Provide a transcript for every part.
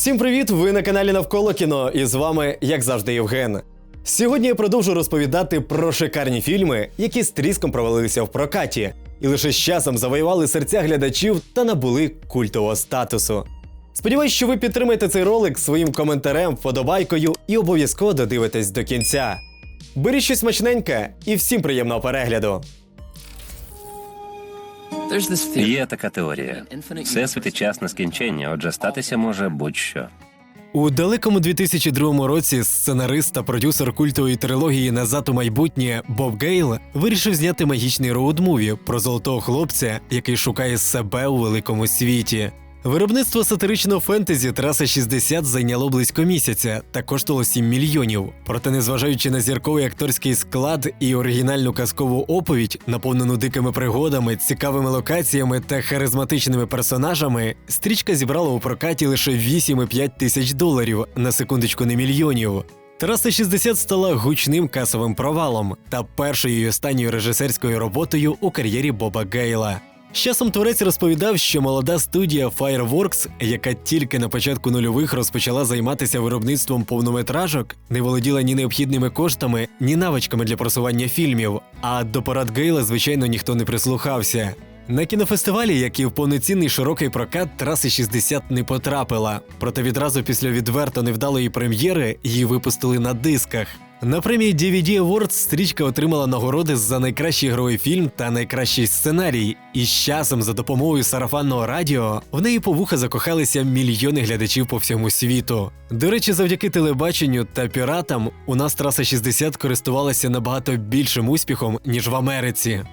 Всім привіт! Ви на каналі Навколо кіно, і з вами, як завжди, Євген. Сьогодні я продовжу розповідати про шикарні фільми, які з тріском провалилися в прокаті, і лише з часом завоювали серця глядачів та набули культового статусу. Сподіваюсь, що ви підтримаєте цей ролик своїм коментарем, вподобайкою і обов'язково додивитесь до кінця. Беріть щось смачненьке і всім приємного перегляду! Є така теорія. Всесвіт і час нескінчення, отже, статися може будь-що. У далекому 2002 році сценарист та продюсер культової трилогії Назад у майбутнє Боб Гейл вирішив зняти магічний роуд-муві про золотого хлопця, який шукає себе у великому світі. Виробництво сатиричного фентезі Траса 60 зайняло близько місяця та коштувало 7 мільйонів. Проте, незважаючи на зірковий акторський склад і оригінальну казкову оповідь, наповнену дикими пригодами, цікавими локаціями та харизматичними персонажами, стрічка зібрала у прокаті лише 8,5 тисяч доларів на секундочку не мільйонів. Траса 60 стала гучним касовим провалом та першою і останньою режисерською роботою у кар'єрі Боба Гейла. Часом творець розповідав, що молода студія Fireworks, яка тільки на початку нульових розпочала займатися виробництвом повнометражок, не володіла ні необхідними коштами, ні навичками для просування фільмів. А до порад Гейла, звичайно, ніхто не прислухався. На кінофестивалі, як і в повноцінний широкий прокат, траси 60 не потрапила. Проте відразу після відверто невдалої прем'єри її випустили на дисках. На премії DVD Awards стрічка отримала нагороди за найкращий ігровий фільм та найкращий сценарій. І з часом, за допомогою сарафанного радіо, в неї по вуха закохалися мільйони глядачів по всьому світу. До речі, завдяки телебаченню та піратам у нас траса 60 користувалася набагато більшим успіхом ніж в Америці.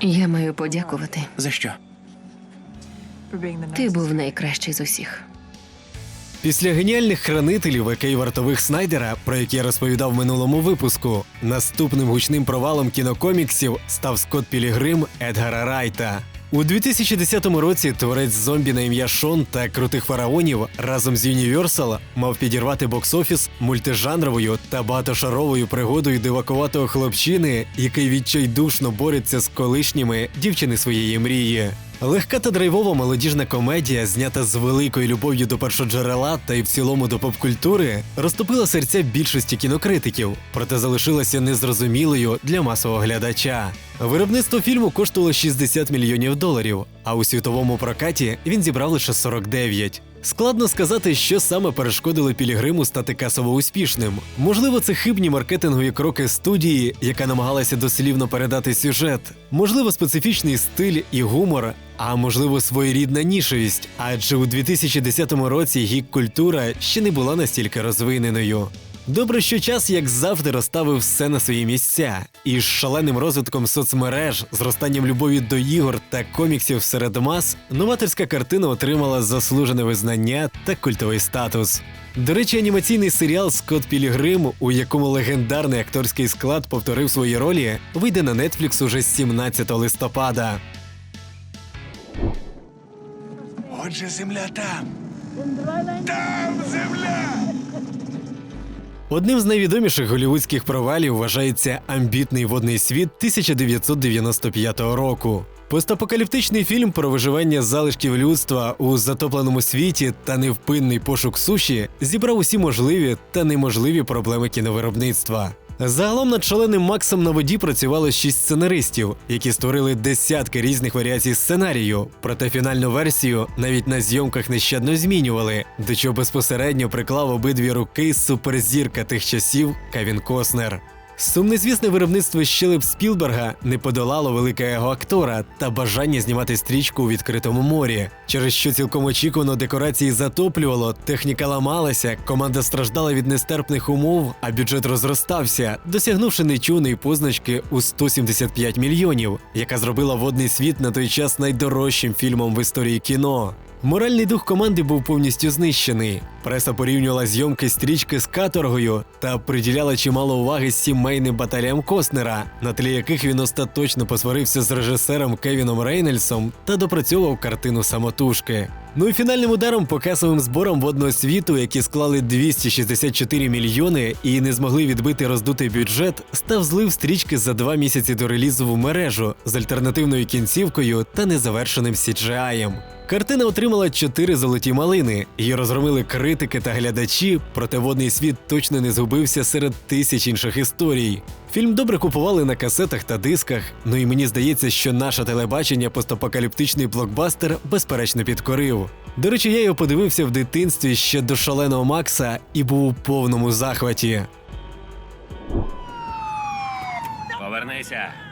Я маю подякувати. За що? Ти був найкращий з усіх. Після геніальних хранителів Екей вартових Снайдера, про які я розповідав в минулому випуску, наступним гучним провалом кінокоміксів став Скотт Пілігрим Едгара Райта. У 2010 році творець зомбі на ім'я Шон та крутих фараонів разом з Universal мав підірвати бокс-офіс мультижанровою та багатошаровою пригодою дивакуватого хлопчини, який відчайдушно бореться з колишніми дівчини своєї мрії. Легка та драйвова молодіжна комедія, знята з великою любов'ю до першоджерела та й в цілому до попкультури, розтопила серця більшості кінокритиків, проте залишилася незрозумілою для масового глядача. Виробництво фільму коштувало 60 мільйонів доларів, а у світовому прокаті він зібрав лише 49. Складно сказати, що саме перешкодило Пілігриму стати касово успішним. Можливо, це хибні маркетингові кроки студії, яка намагалася дослівно передати сюжет, можливо, специфічний стиль і гумор, а можливо, своєрідна нішевість. Адже у 2010 році гік-культура ще не була настільки розвиненою. Добре, що час, як завжди, розставив все на свої місця, і з шаленим розвитком соцмереж, зростанням любові до ігор та коміксів серед мас, новаторська картина отримала заслужене визнання та культовий статус. До речі, анімаційний серіал Скотт Пілігрим, у якому легендарний акторський склад повторив свої ролі, вийде на Netflix уже 17 листопада. Отже, земля там. Там земля. Одним з найвідоміших голівудських провалів вважається амбітний водний світ 1995 року. Постапокаліптичний фільм про виживання залишків людства у затопленому світі та невпинний пошук суші зібрав усі можливі та неможливі проблеми кіновиробництва. Загалом над шаленим Максом на воді працювало шість сценаристів, які створили десятки різних варіацій сценарію. Проте фінальну версію навіть на зйомках нещадно змінювали, до чого безпосередньо приклав обидві руки суперзірка тих часів Кевін Коснер. Сумнозвісне виробництво щелеп Спілберга не подолало велике его актора та бажання знімати стрічку у відкритому морі, через що цілком очікувано декорації затоплювало, техніка ламалася, команда страждала від нестерпних умов, а бюджет розростався, досягнувши нечуваної позначки у 175 мільйонів, яка зробила водний світ на той час найдорожчим фільмом в історії кіно. Моральний дух команди був повністю знищений. Преса порівнювала зйомки стрічки з каторгою та приділяла чимало уваги сімейним баталіям Коснера, на тлі яких він остаточно посварився з режисером Кевіном Рейнельсом та допрацьовував картину самотужки. Ну і фінальним ударом по касовим зборам водного світу, які склали 264 мільйони і не змогли відбити роздутий бюджет, став злив стрічки за два місяці до релізу в мережу з альтернативною кінцівкою та незавершеним CGI. Картина отримала чотири золоті малини. Її розгромили критики та глядачі, проте водний світ точно не згубився серед тисяч інших історій. Фільм добре купували на касетах та дисках. Ну і мені здається, що наше телебачення постапокаліптичний блокбастер безперечно підкорив. До речі, я його подивився в дитинстві ще до шаленого Макса і був у повному захваті. Повернися.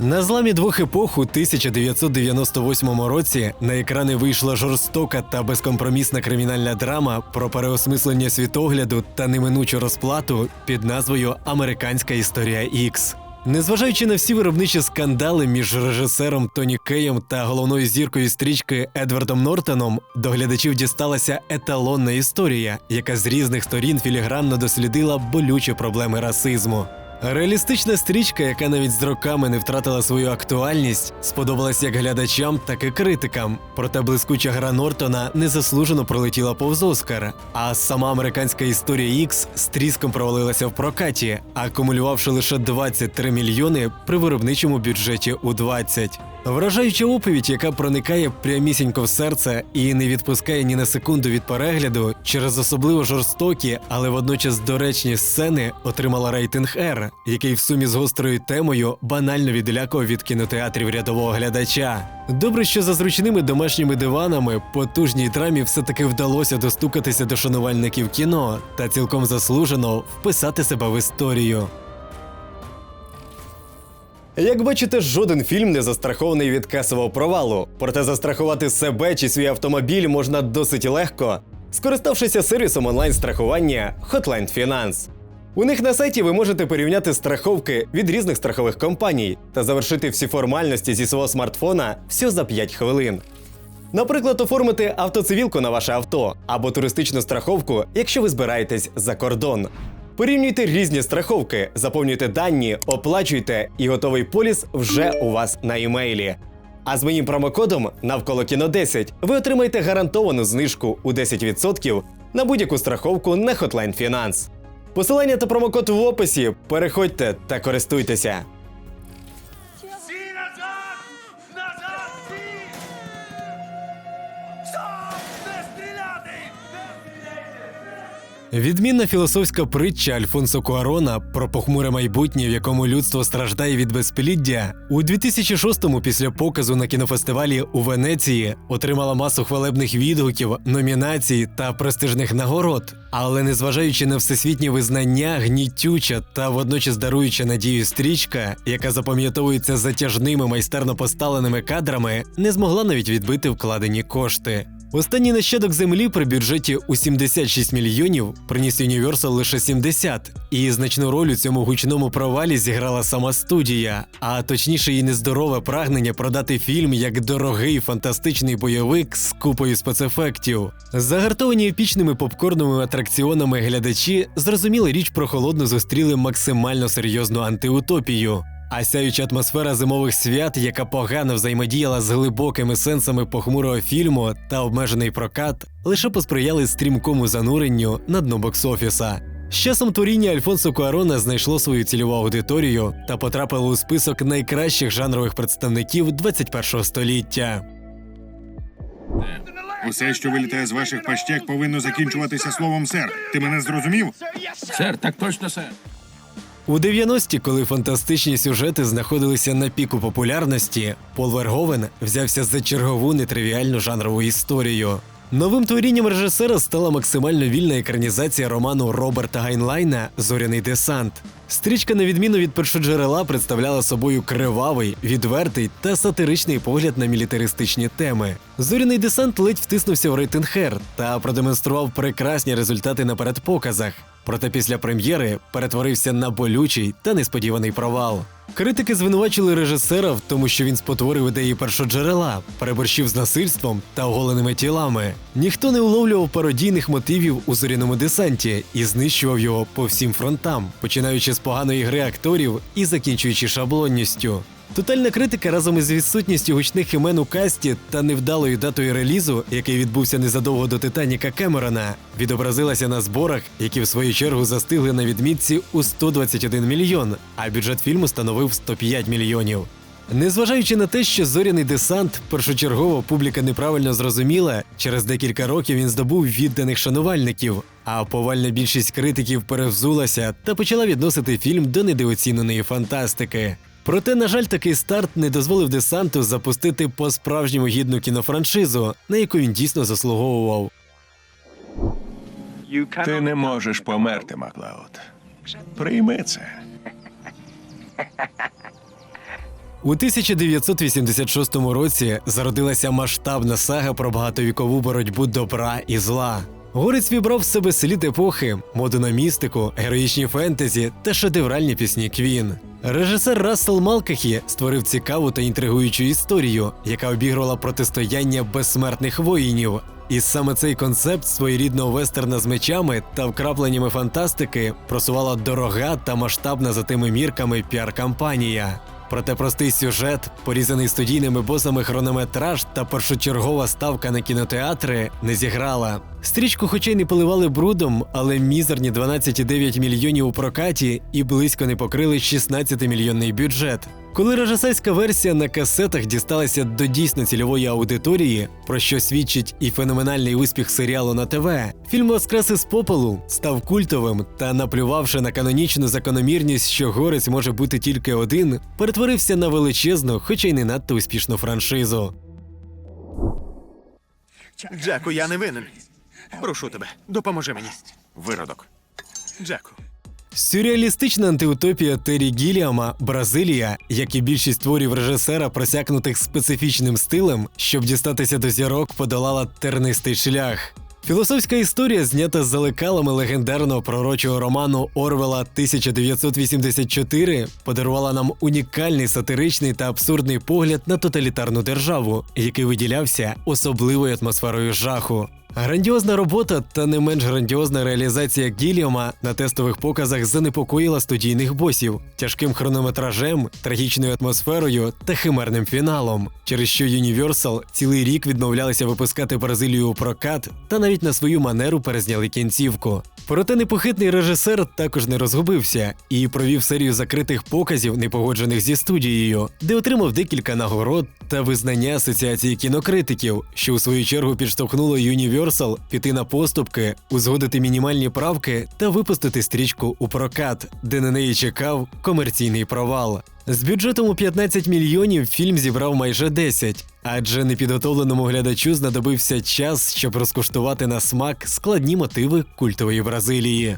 На зламі двох епох у 1998 році на екрани вийшла жорстока та безкомпромісна кримінальна драма про переосмислення світогляду та неминучу розплату під назвою Американська історія Ікс. Незважаючи на всі виробничі скандали між режисером Тоні Кеєм та головною зіркою стрічки Едвардом Нортоном, до глядачів дісталася еталонна історія, яка з різних сторін філігранно дослідила болючі проблеми расизму. Реалістична стрічка, яка навіть з роками не втратила свою актуальність, сподобалась як глядачам, так і критикам. Проте блискуча гра Нортона незаслужено пролетіла повз Оскар. А сама американська історія Ікс з тріском провалилася в прокаті, акумулювавши лише 23 мільйони при виробничому бюджеті у 20. Вражаюча оповідь, яка проникає прямісінько в серце і не відпускає ні на секунду від перегляду, через особливо жорстокі, але водночас доречні сцени отримала рейтинг R, який в сумі з гострою темою банально відлякував від кінотеатрів рядового глядача. Добре, що за зручними домашніми диванами потужній драмі все-таки вдалося достукатися до шанувальників кіно та цілком заслужено вписати себе в історію. Як бачите, жоден фільм не застрахований від касового провалу. Проте застрахувати себе чи свій автомобіль можна досить легко, скориставшися сервісом онлайн-страхування Hotline Finance. У них на сайті ви можете порівняти страховки від різних страхових компаній та завершити всі формальності зі свого смартфона всього за 5 хвилин. Наприклад, оформити автоцивілку на ваше авто або туристичну страховку, якщо ви збираєтесь за кордон. Порівнюйте різні страховки, заповнюйте дані, оплачуйте, і готовий поліс вже у вас на імейлі. А з моїм промокодом навколо кіно 10 ви отримаєте гарантовану знижку у 10% на будь-яку страховку на Hotline Finance. Посилання та промокод в описі. Переходьте та користуйтеся. Відмінна філософська притча Альфонсо Куарона про похмуре майбутнє, в якому людство страждає від безпліддя, у 2006-му після показу на кінофестивалі у Венеції отримала масу хвалебних відгуків, номінацій та престижних нагород. Але незважаючи на всесвітнє визнання, гнітюча та водночас даруюча надію стрічка, яка запам'ятовується затяжними майстерно поставленими кадрами, не змогла навіть відбити вкладені кошти. Останній нащадок землі при бюджеті у 76 мільйонів приніс Universal лише 70, і значну роль у цьому гучному провалі зіграла сама студія, а точніше її нездорове прагнення продати фільм як дорогий фантастичний бойовик з купою спецефектів. Загартовані епічними попкорними атракціонами глядачі зрозуміли річ про холодну зустріли максимально серйозну антиутопію. А сяюча атмосфера зимових свят, яка погано взаємодіяла з глибокими сенсами похмурого фільму та обмежений прокат, лише посприяли стрімкому зануренню на дно бокс-офіса. З часом творіння Альфонсо Куарона знайшло свою цільову аудиторію та потрапило у список найкращих жанрових представників 21-го століття. Усе, що вилітає з ваших пащек, повинно закінчуватися словом сер. Ти мене зрозумів? Сер, так точно, сер. У 90-ті, коли фантастичні сюжети знаходилися на піку популярності, Пол Верговен взявся за чергову нетривіальну жанрову історію. Новим творінням режисера стала максимально вільна екранізація роману Роберта Гайнлайна Зоряний десант. Стрічка, на відміну від першоджерела, представляла собою кривавий, відвертий та сатиричний погляд на мілітаристичні теми. Зоряний десант ледь втиснувся в рейтинг Хер та продемонстрував прекрасні результати на передпоказах. Проте після прем'єри перетворився на болючий та несподіваний провал. Критики звинувачили режисера в тому, що він спотворив ідеї першоджерела, переборщив з насильством та оголеними тілами. Ніхто не уловлював пародійних мотивів у зоряному десанті і знищував його по всім фронтам, починаючи з поганої гри акторів і закінчуючи шаблонністю. Тотальна критика разом із відсутністю гучних імен у касті та невдалою датою релізу, який відбувся незадовго до Титаніка Кемерона, відобразилася на зборах, які в свою чергу застигли на відмітці у 121 мільйон, а бюджет фільму становив 105 мільйонів. Незважаючи на те, що зоряний десант першочергово публіка неправильно зрозуміла, через декілька років він здобув відданих шанувальників, а повальна більшість критиків перевзулася та почала відносити фільм до недооціненої фантастики. Проте, на жаль, такий старт не дозволив десанту запустити по-справжньому гідну кінофраншизу, на яку він дійсно заслуговував. Ти не можеш померти, Маклауд. Прийми це. У 1986 році зародилася масштабна сага про багатовікову боротьбу добра і зла. Горець вібрав в себе слід епохи, моду на містику, героїчні фентезі та шедевральні пісні Квін. Режисер Рассел Малкахі створив цікаву та інтригуючу історію, яка обігрувала протистояння безсмертних воїнів. І саме цей концепт своєрідного вестерна з мечами та вкрапленнями фантастики просувала дорога та масштабна за тими мірками піар-кампанія. Проте простий сюжет, порізаний студійними босами хронометраж та першочергова ставка на кінотеатри не зіграла. Стрічку, хоча й не поливали брудом, але мізерні 12,9 мільйонів у прокаті і близько не покрили 16-мільйонний бюджет. Коли режисерська версія на касетах дісталася до дійсно цільової аудиторії, про що свідчить і феноменальний успіх серіалу на ТВ, фільм Воскрес із попелу став культовим та, наплювавши на канонічну закономірність, що горець може бути тільки один, перетворився на величезну, хоча й не надто успішну франшизу. Джеку, я не винен. Прошу тебе, допоможи мені. Виродок. Джеку. Сюрреалістична антиутопія Террі Гіліама Бразилія, як і більшість творів режисера, просякнутих специфічним стилем, щоб дістатися до зірок, подолала тернистий шлях. Філософська історія, знята з залекалами легендарного пророчого роману Орвела 1984, подарувала нам унікальний сатиричний та абсурдний погляд на тоталітарну державу, який виділявся особливою атмосферою жаху. Грандіозна робота та не менш грандіозна реалізація Гіліома на тестових показах занепокоїла студійних босів тяжким хронометражем, трагічною атмосферою та химерним фіналом, через що Universal цілий рік відмовлялися випускати Бразилію у прокат та навіть на свою манеру перезняли кінцівку. Проте непохитний режисер також не розгубився і провів серію закритих показів, не погоджених зі студією, де отримав декілька нагород та визнання Асоціації кінокритиків, що у свою чергу підштовхнуло Universal піти на поступки, узгодити мінімальні правки та випустити стрічку у прокат, де на неї чекав комерційний провал. З бюджетом у 15 мільйонів фільм зібрав майже 10, адже непідготовленому глядачу знадобився час, щоб розкуштувати на смак складні мотиви культової Бразилії.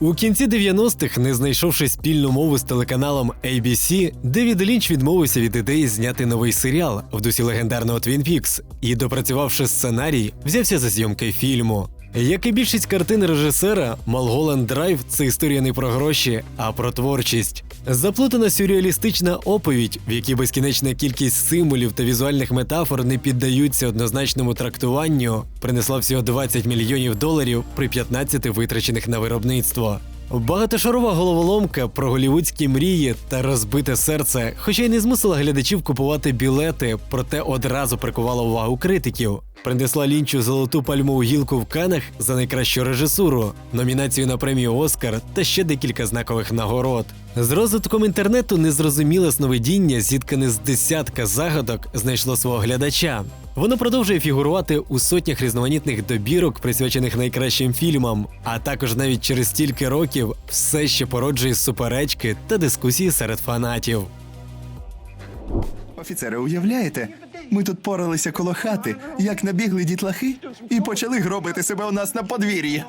У кінці 90-х, не знайшовши спільну мову з телеканалом ABC, Девід Лінч відмовився від ідеї зняти новий серіал в дусі легендарного Twin Peaks і, допрацювавши сценарій, взявся за зйомки фільму. Як і більшість картин режисера, Малголанд Драйв це історія не про гроші, а про творчість. Заплутана сюрреалістична оповідь, в якій безкінечна кількість символів та візуальних метафор не піддаються однозначному трактуванню, принесла всього 20 мільйонів доларів при 15 витрачених на виробництво. Багатошарова головоломка про голівудські мрії та розбите серце, хоча й не змусила глядачів купувати білети, проте одразу прикувала увагу критиків. Принесла лінчу золоту пальмову гілку в Канах за найкращу режисуру, номінацію на премію Оскар та ще декілька знакових нагород. З розвитком інтернету незрозуміле сновидіння, зіткане з десятка загадок, знайшло свого глядача. Воно продовжує фігурувати у сотнях різноманітних добірок, присвячених найкращим фільмам, а також навіть через стільки років все ще породжує суперечки та дискусії серед фанатів. Офіцери, уявляєте? Ми тут поралися коло хати, як набігли дітлахи і почали гробити себе у нас на подвір'ї.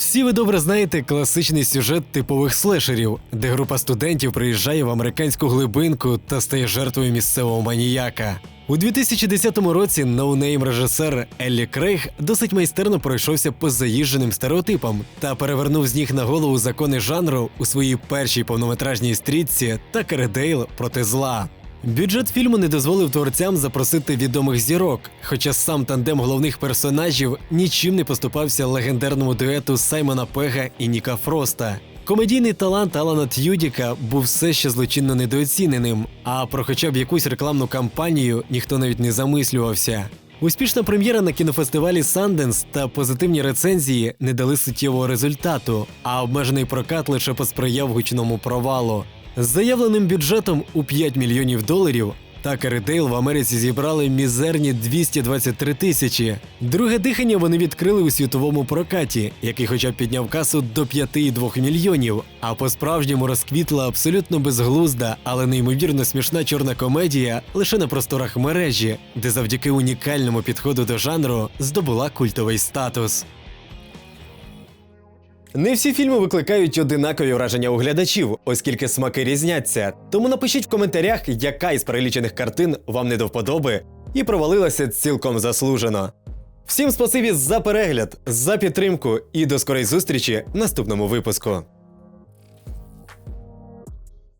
Всі ви добре знаєте класичний сюжет типових слешерів, де група студентів приїжджає в американську глибинку та стає жертвою місцевого маніяка. У 2010 році ноунейм режисер Еллі Крейг досить майстерно пройшовся по заїждженим стереотипам та перевернув з ніг на голову закони жанру у своїй першій повнометражній стрічці та Кередейл проти зла. Бюджет фільму не дозволив творцям запросити відомих зірок, хоча сам тандем головних персонажів нічим не поступався легендарному дуету Саймона Пега і Ніка Фроста. Комедійний талант Алана Т'юдіка був все ще злочинно недооціненим, а про хоча б якусь рекламну кампанію ніхто навіть не замислювався. Успішна прем'єра на кінофестивалі Санденс та позитивні рецензії не дали суттєвого результату, а обмежений прокат лише посприяв гучному провалу. З заявленим бюджетом у 5 мільйонів доларів Такер і в Америці зібрали мізерні 223 тисячі. Друге дихання вони відкрили у світовому прокаті, який хоча б підняв касу до 5,2 мільйонів. А по-справжньому розквітла абсолютно безглузда, але неймовірно смішна чорна комедія лише на просторах мережі, де завдяки унікальному підходу до жанру здобула культовий статус. Не всі фільми викликають одинакові враження у глядачів, оскільки смаки різняться. Тому напишіть в коментарях, яка із перелічених картин вам не до вподоби і провалилася цілком заслужено. Всім спасибі за перегляд, за підтримку і до скорої зустрічі в наступному випуску.